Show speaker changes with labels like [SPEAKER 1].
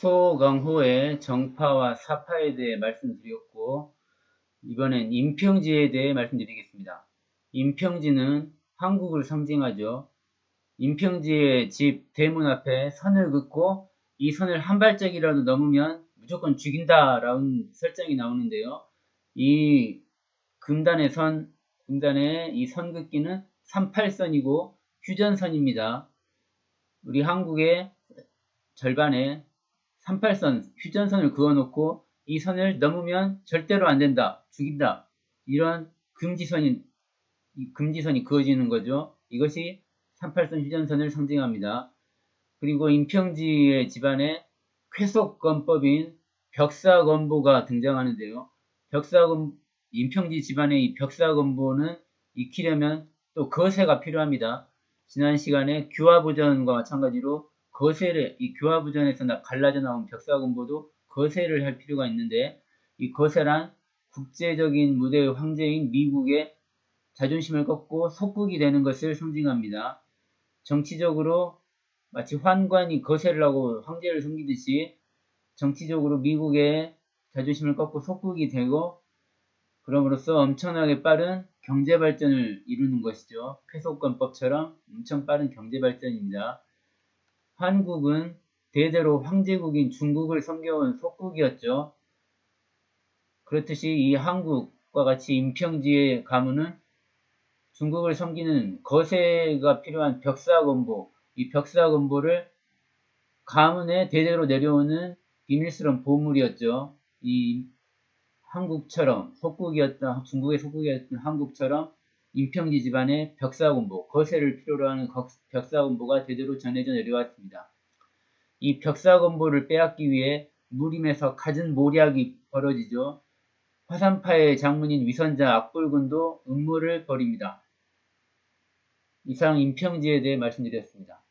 [SPEAKER 1] 소강호의 정파와 사파에 대해 말씀드렸고 이번엔 임평지에 대해 말씀드리겠습니다. 임평지는 한국을 상징하죠. 임평지의 집 대문 앞에 선을 긋고 이 선을 한 발짝이라도 넘으면 무조건 죽인다라는 설정이 나오는데요. 이 금단의 선, 금단의 이 선 긋기는 38선이고 휴전선입니다. 우리 한국의 절반에 38선, 휴전선을 그어놓고 이 선을 넘으면 절대로 안 된다, 죽인다. 이런 금지선이, 금지선이 그어지는 거죠. 이것이 38선 휴전선을 상징합니다. 그리고 임평지의 집안에 쾌속건법인 벽사건보가 등장하는데요. 벽사건, 임평지 집안의 이 벽사건보는 익히려면 또 거세가 필요합니다. 지난 시간에 규화부전과 마찬가지로 거세를 이 교화부전에서 갈라져 나온 벽사공보도 거세를 할 필요가 있는데 이 거세란 국제적인 무대의 황제인 미국의 자존심을 꺾고 속국이 되는 것을 상징합니다. 정치적으로 마치 환관이 거세를 하고 황제를 섬기듯이 정치적으로 미국의 자존심을 꺾고 속국이 되고 그럼으로써 엄청나게 빠른 경제 발전을 이루는 것이죠. 쾌속권법처럼 엄청 빠른 경제 발전입니다. 한국은 대대로 황제국인 중국을 섬겨온 속국이었죠. 그렇듯이 이 한국과 같이 임평지의 가문은 중국을 섬기는 거세가 필요한 벽사건보, 이 벽사건보를 가문에 대대로 내려오는 비밀스러운 보물이었죠. 이 한국처럼 속국이었던 중국의 속국이었던 한국처럼 임평지 집안의 벽사공보, 거세를 필요로 하는 벽사공보가 제대로 전해져 내려왔습니다. 이 벽사공보를 빼앗기 위해 무림에서 갖은 모략이 벌어지죠. 화산파의 장문인 위선자 악불군도 음모를 벌입니다. 이상 임평지에 대해 말씀드렸습니다.